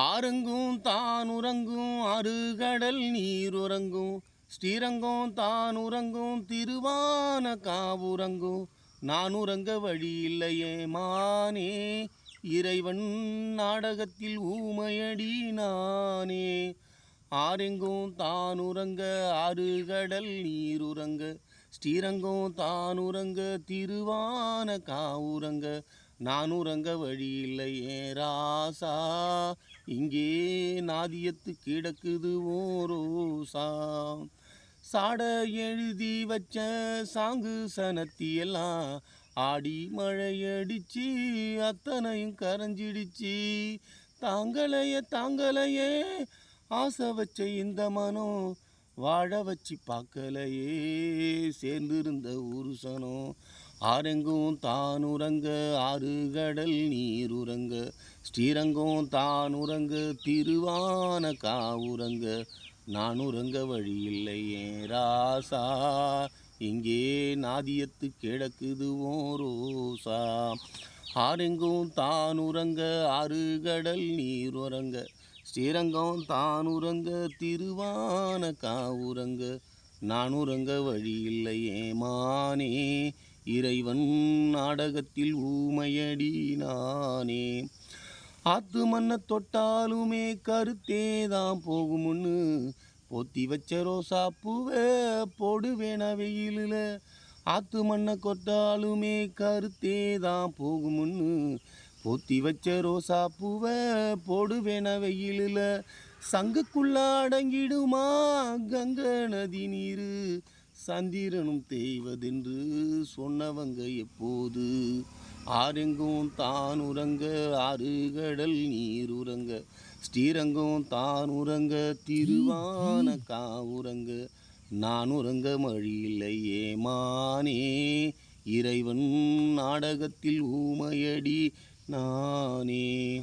ஆறுங்கும் தான் உறங்கும் அருகடல் நீர் உறங்கும் ஸ்ரீரங்கம் தான் உறங்கும் திருவான காவுறங்கும். நான் உறங்க வழி இல்லையே மானே இறைவன் நாடகத்தில் ஊமையடி நானே. ஆரெங்கும் தான் உறங்க ஆறுகடல் நீர் உறங்க ஸ்ரீரங்கம் தான் உறங்க திருவான காவுறங்க. நான் உறங்க வழி இல்லையே ராசா இங்கே நாதியத்து கிடக்குது ஓரோசா சாட எழுதி வச்ச சாங்கு சனத்தியெல்லாம் ஆடி மழையடிச்சு அத்தனையும் கரைஞ்சிடுச்சு. தாங்களையே தாங்களையே ஆசை வச்ச இந்த மனம் வாழ வச்சு பார்க்கலையே சேர்ந்திருந்த உருசனம் ஆரெங்கும் தான் உறங்க ஆறு கடல் நீர் உறங்க ஸ்ரீரங்கம் தான் உறங்க திருவான காவுறங்க நான் உறங்க வழி இல்லையே ராசா இங்கே நாதியத்து கிடக்குது ஓ ரோசா ஆரெங்கும் தான் உறங்க ஆறு கடல் நீர் உறங்க ஸ்ரீரங்கம் தான் உறங்க திருவான காவுறங்க நான் உறங்க வழி இல்லையே மானே இறைவன் நாடகத்தில் ஊமையடி நானே. ஆத்து மண்ணை தொட்டாலுமே கருத்தே தான் போகும்னு போத்தி வச்ச ரோசா பூவே போடுவேன வெயிலில் ஆத்து மண்ணை கொட்டாலுமே கருத்தே தான் போகும்னு பொத்தி வச்ச ரோசா பூவை போடுவேன வெயிலில் சங்குக்குள்ள அடங்கிடுமா கங்க நதி நீர். சந்திரனும் தேய்வதென்று சொன்னவங்க எப்போது? ஆரெங்கும் தான் உறங்க ஆறு கடல் நீர் உறங்க. ஸ்ரீரங்கம் தான் உறங்க திருவான காவுறங்க நான் உறங்க மழியில்லை ஏமானே இறைவன் நாடகத்தில் ஊமையடி நானே.